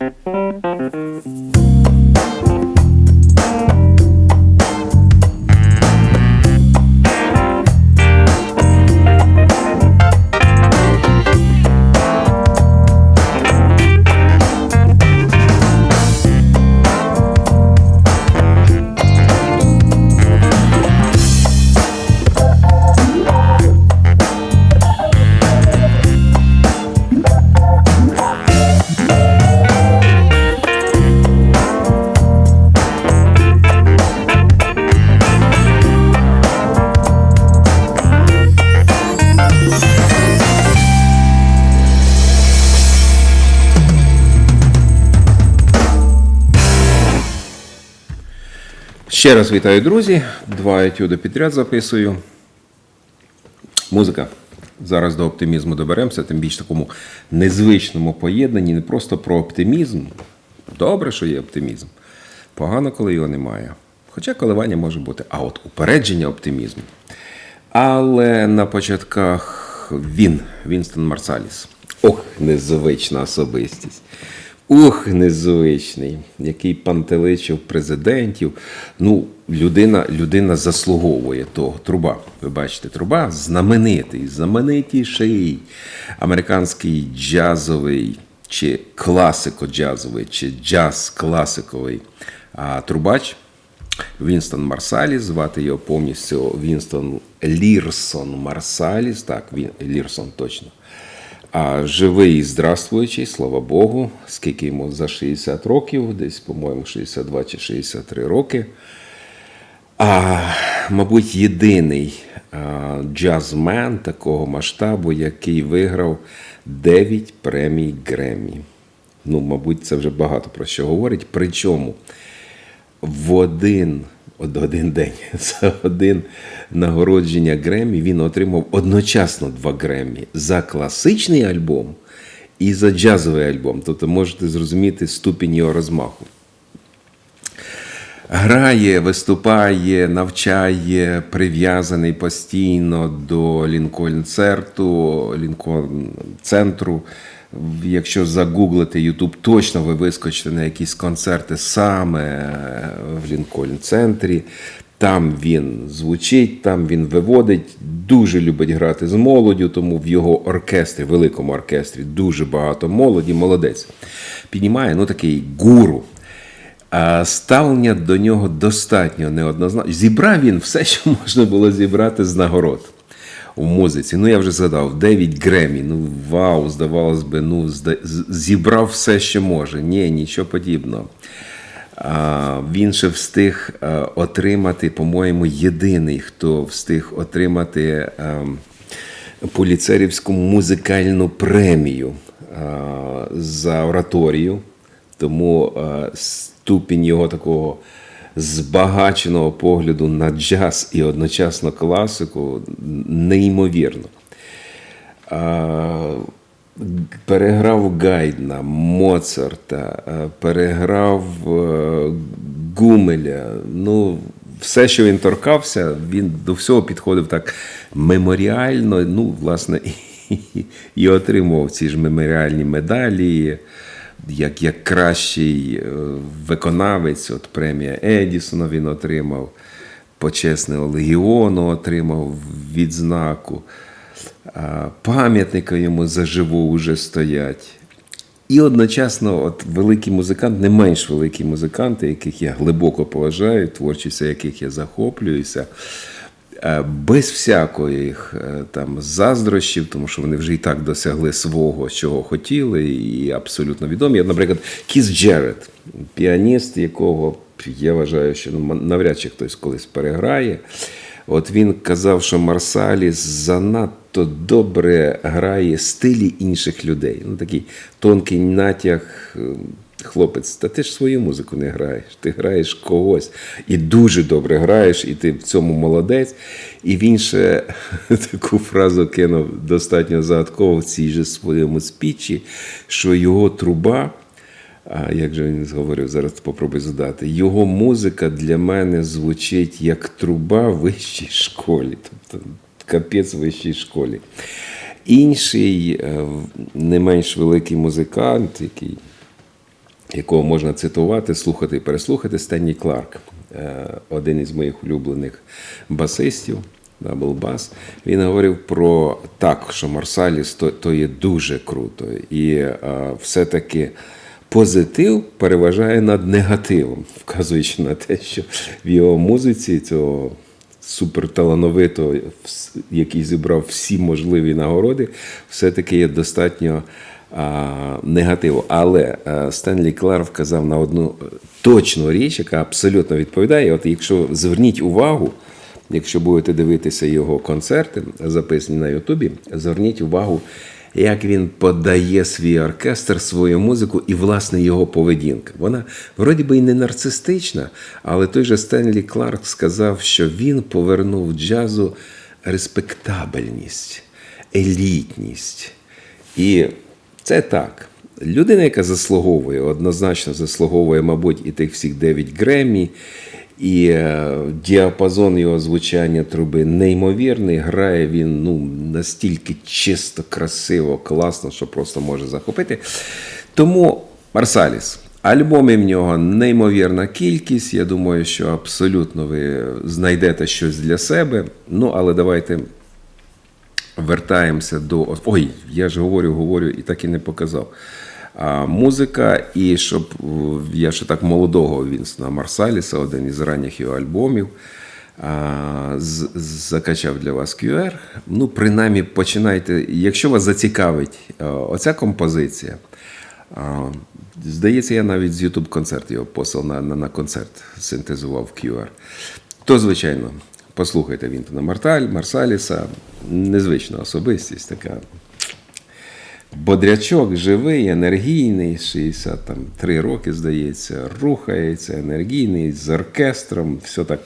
thank you Ще раз вітаю, друзі. Два етюди підряд записую. Музика. Зараз до оптимізму доберемося, тим більш такому незвичному поєднанні, не просто про оптимізм. Добре, що є оптимізм. Погано, коли його немає. Хоча коливання може бути, а от упередження оптимізму. Але на початках він, Вінстон Марсаліс. Ох, незвична особистість. Ух, незвичний, який пантеличив президентів. Ну, людина, людина заслуговує того. Труба. Ви бачите, труба знаменитий, знаменитіший американський джазовий чи класико-джазовий, чи джаз-класиковий трубач. Вінстон Марсаліс, звати його повністю Вінстон Лірсон Марсаліс. Так, він Лірсон точно. А живий і здравствуючий, слава Богу, скільки йому за 60 років, десь, по-моєму, 62 чи 63 роки. А, мабуть, єдиний джазмен такого масштабу, який виграв 9 премій Греммі. Ну, мабуть, це вже багато про що говорить. Причому в один, один день, за один нагородження Греммі він отримав одночасно два Греммі за класичний альбом і за джазовий альбом. Тобто можете зрозуміти ступінь його розмаху. Грає, виступає, навчає, прив'язаний постійно до Лінкольн-церту, Лінкольн-центру. Якщо загуглите YouTube, точно ви вискочите на якісь концерти саме в Лінкольн-центрі. Там він звучить, там він виводить, дуже любить грати з молоддю, тому в його оркестрі, великому оркестрі, дуже багато молоді, молодець. Піднімає ну такий гуру. А ставлення до нього достатньо неоднозначно. Зібрав він все, що можна було зібрати з нагород у музиці. Ну, я вже згадав, 9 Гремі. Ну, вау, здавалось би, ну, зібрав все, що може. Ні, нічого подібного. А, Він ще встиг отримати, по-моєму, єдиний, хто встиг отримати а, поліцерівську музикальну премію а, за ораторію. Тому ступінь його такого збагаченого погляду на джаз і одночасно класику неймовірно. Переграв Гайдна, Моцарта, переграв Гумеля. Ну, все, що він торкався, він до всього підходив так меморіально. Ну, власне, і, і отримував ці ж меморіальні медалі як як кращий виконавець, от премія Едісона він отримав, почесного легіону отримав відзнаку, пам'ятника йому заживо вже стоять. І одночасно, от великий музикант, не менш великі музиканти, яких я глибоко поважаю, творчістю яких я захоплююся. Без всякої там заздрощів, тому що вони вже і так досягли свого, чого хотіли, і абсолютно відомі. Наприклад, Кіс Джеред, піаніст, якого я вважаю, що ну, навряд чи хтось колись переграє. От він казав, що Марсаліс занадто добре грає стилі інших людей. Ну, Такий тонкий натяг Хлопець, та ти ж свою музику не граєш, ти граєш когось і дуже добре граєш, і ти в цьому молодець. І він ще таку фразу кинув достатньо загадково в цій же своєму спічі, що його труба, а як же він говорив, зараз попробуй задати, його музика для мене звучить як труба в вищій школі, тобто капець в вищій школі. Інший, не менш великий музикант, який якого можна цитувати, слухати і переслухати, Стенні Кларк, е, один із моїх улюблених басистів, даблбас. Він говорив про так, що Марсаліс то, то є дуже круто. І е, все-таки позитив переважає над негативом, вказуючи на те, що в його музиці цього суперталановито, вс- який зібрав всі можливі нагороди, все-таки є достатньо а, негативу. Але а, Стенлі Клар вказав на одну е, точну річ, яка абсолютно відповідає. От якщо зверніть увагу, якщо будете дивитися його концерти, записані на Ютубі, зверніть увагу, як він подає свій оркестр, свою музику і, власне, його поведінка. Вона вроді би і не нарцистична, але той же Стенлі Кларк сказав, що він повернув джазу респектабельність, елітність. І це так. Людина, яка заслуговує, однозначно заслуговує, мабуть, і тих всіх 9 Греммі, і е, діапазон його звучання труби неймовірний. Грає він ну, настільки чисто, красиво, класно, що просто може захопити. Тому Марсаліс. Альбомів в нього неймовірна кількість. Я думаю, що абсолютно ви знайдете щось для себе. Ну, але давайте вертаємося до. Ой, я ж говорю, говорю і так і не показав. Музика, і щоб я ще так молодого Вінсона Марсаліса, один із ранніх його альбомів, закачав для вас QR. Ну, принаймні, починайте. Якщо вас зацікавить оця композиція, здається, я навіть з YouTube концерт його послав на, на, на концерт, синтезував QR. То, звичайно, послухайте Вінтона Марталь, Марсаліса, незвична особистість, така бодрячок живий, енергійний, 63 роки, здається, рухається, енергійний, з оркестром, все так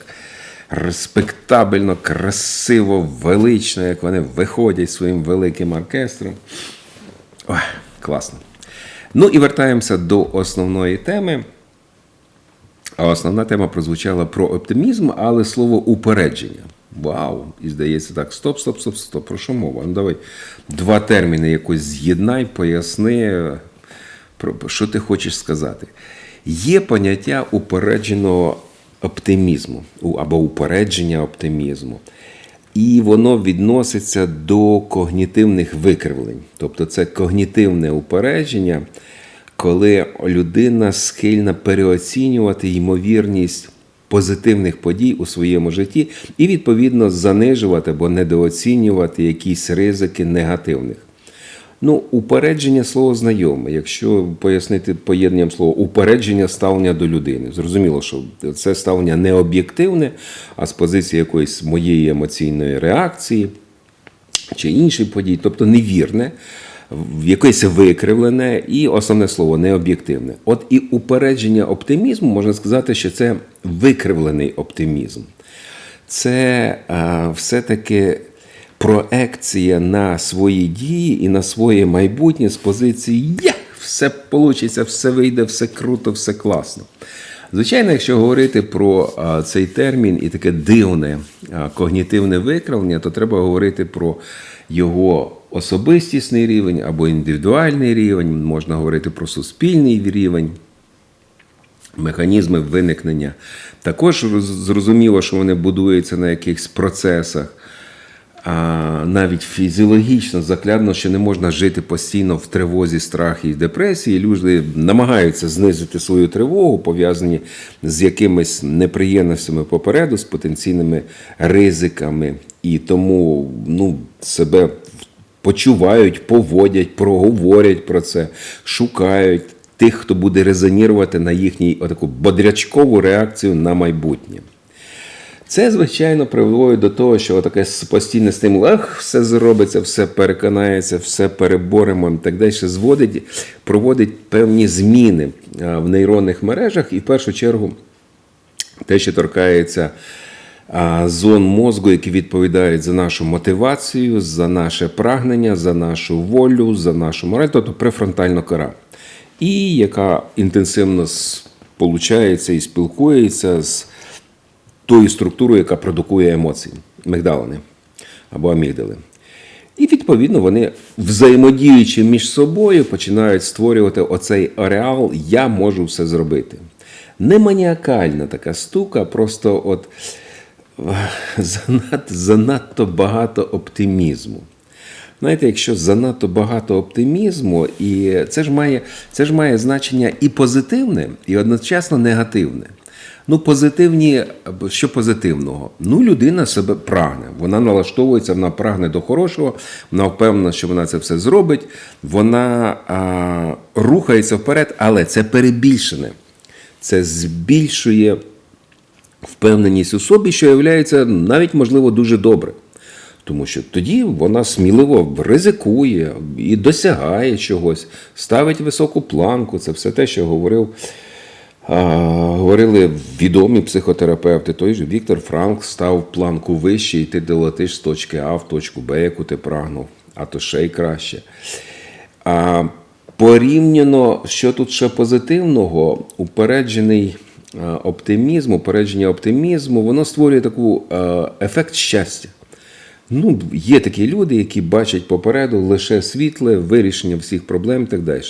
респектабельно, красиво, велично, як вони виходять своїм великим оркестром. Ой, класно. Ну і вертаємося до основної теми. А основна тема прозвучала про оптимізм, але слово упередження. Вау! І здається, так, стоп, стоп, стоп, стоп. Про що мова? Ну давай два терміни якось з'єднай, поясни, що ти хочеш сказати. Є поняття упередженого оптимізму або упередження оптимізму. І воно відноситься до когнітивних викривлень. Тобто це когнітивне упередження, коли людина схильна переоцінювати ймовірність позитивних подій у своєму житті і, відповідно, занижувати або недооцінювати якісь ризики негативних. Ну, упередження слово знайоме. Якщо пояснити поєднанням слова упередження ставлення до людини. Зрозуміло, що це ставлення не об'єктивне, а з позиції якоїсь моєї емоційної реакції чи іншої події, тобто невірне, якесь викривлене і основне слово необ'єктивне. От і упередження оптимізму можна сказати, що це викривлений оптимізм. Це а, все-таки проекція на свої дії і на своє майбутнє з позиції «Я! Все вийде, все вийде, все круто, все класно. Звичайно, якщо говорити про а, цей термін і таке дивне а, когнітивне викривлення, то треба говорити про його особистісний рівень або індивідуальний рівень, можна говорити про суспільний рівень механізми виникнення. Також зрозуміло, що вони будуються на якихось процесах. А навіть фізіологічно заклядно, що не можна жити постійно в тривозі, страхі і депресії. Люди намагаються знизити свою тривогу, пов'язані з якимись неприємностями попереду, з потенційними ризиками, і тому ну, себе почувають, поводять, проговорять про це, шукають тих, хто буде резонірувати на їхній отаку бодрячкову реакцію на майбутнє. Це, звичайно, приводить до того, що таке постійне стимул, ах, все зробиться, все переконається, все переборемо і так далі, зводить, проводить певні зміни в нейронних мережах, і в першу чергу те, що торкається зон мозку, які відповідають за нашу мотивацію, за наше прагнення, за нашу волю, за нашу мораль, тобто префронтальна кора, і яка інтенсивно сполучається і спілкується з тою структурою, яка продукує емоції, мигдалини або амігдали. І відповідно вони, взаємодіючи між собою, починають створювати оцей ареал Я можу все зробити. Не маніакальна така стука, просто от занадто, занадто багато оптимізму. Знаєте, якщо занадто багато оптимізму, і це ж має, це ж має значення і позитивне, і одночасно негативне. Ну, позитивні, що позитивного? Ну, людина себе прагне. Вона налаштовується, вона прагне до хорошого, вона впевнена, що вона це все зробить, вона а, рухається вперед, але це перебільшене. Це збільшує впевненість у собі, що є навіть, можливо, дуже добре. Тому що тоді вона сміливо ризикує і досягає чогось, ставить високу планку. Це все те, що говорив, а, говорили відомі психотерапевти. Той же Віктор Франк став планку вище, і ти долетиш з точки А в точку Б, яку ти прагнув, а то ще й краще. А порівняно, що тут ще позитивного, упереджений е, оптимізм, оптимізму, воно створює таку е, ефект щастя. Ну, є такі люди, які бачать попереду лише світле, вирішення всіх проблем і так далі.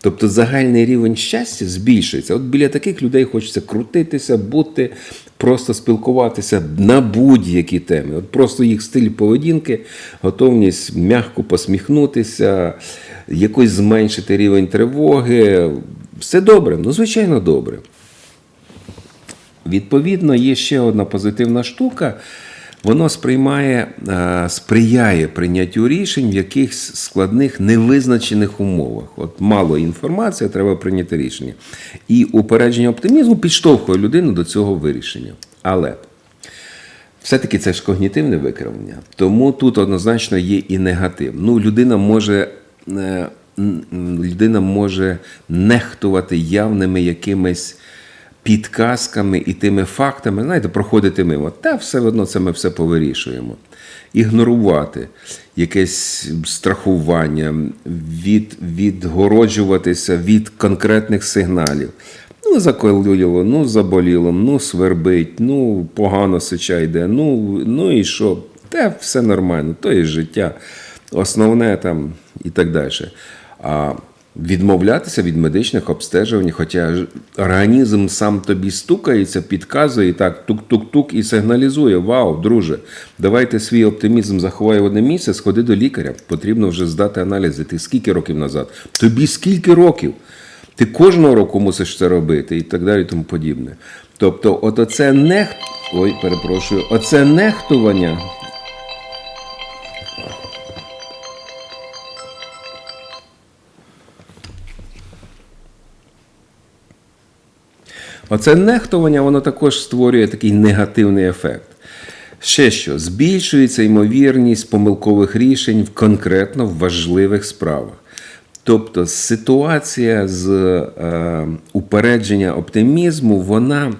Тобто загальний рівень щастя збільшується. От біля таких людей хочеться крутитися, бути, просто спілкуватися на будь-які теми. От просто їх стиль поведінки, готовність м'яко посміхнутися, якось зменшити рівень тривоги. Все добре, ну звичайно добре. Відповідно, є ще одна позитивна штука. Воно сприймає, е, сприяє прийняттю рішень в якихось складних невизначених умовах. От мало інформації, треба прийняти рішення. І упередження оптимізму підштовхує людину до цього вирішення. Але все-таки це ж когнітивне викривлення, тому тут однозначно є і негатив. Ну, людина може. е, Людина може нехтувати явними якимись підказками і тими фактами, знаєте, проходити мимо. Та все одно це ми все повирішуємо. Ігнорувати якесь страхування, від, відгороджуватися від конкретних сигналів. Ну, заколюло, ну заболіло, ну свербить, ну погано сича йде, ну, ну і що? Те все нормально, то є життя. Основне там і так далі. А відмовлятися від медичних обстежувань, хоча організм сам тобі стукається, підказує так, тук-тук-тук і сигналізує: Вау, друже, давайте свій оптимізм заховай в одне місце, сходи до лікаря. Потрібно вже здати аналізи. Ти скільки років назад? Тобі скільки років? Ти кожного року мусиш це робити і так далі, і тому подібне. Тобто, от оце нех... Ой, перепрошую, оце нехтування. Оце нехтування, воно також створює такий негативний ефект. Ще що, збільшується ймовірність помилкових рішень в конкретно важливих справах. Тобто ситуація з е, упередження оптимізму, вона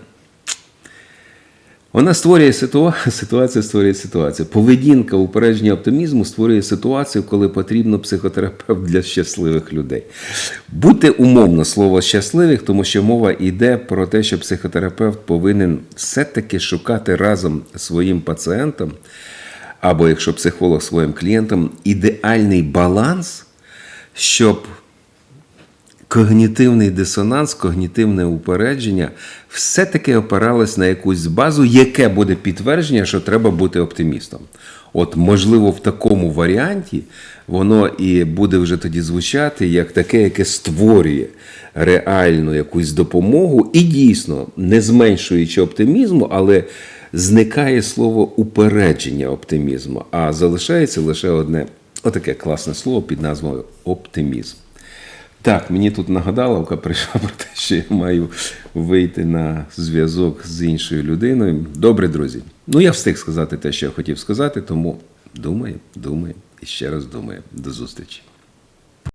вона створює ситуацію, ситуація створює ситуацію. Поведінка упередження оптимізму створює ситуацію, коли потрібно психотерапевт для щасливих людей. Будьте умовно слово щасливих, тому що мова йде про те, що психотерапевт повинен все-таки шукати разом своїм пацієнтам, або якщо психолог своїм клієнтам, ідеальний баланс, щоб когнітивний дисонанс, когнітивне упередження все-таки опиралось на якусь базу, яке буде підтвердження, що треба бути оптимістом. От, можливо, в такому варіанті воно і буде вже тоді звучати як таке, яке створює реальну якусь допомогу, і дійсно, не зменшуючи оптимізму, але зникає слово упередження оптимізму, а залишається лише одне отаке класне слово під назвою оптимізм. Так, мені тут нагадаловка прийшла про те, що я маю вийти на зв'язок з іншою людиною. Добре, друзі. Ну, я встиг сказати те, що я хотів сказати, тому думаю, думаю і ще раз думаю. До зустрічі.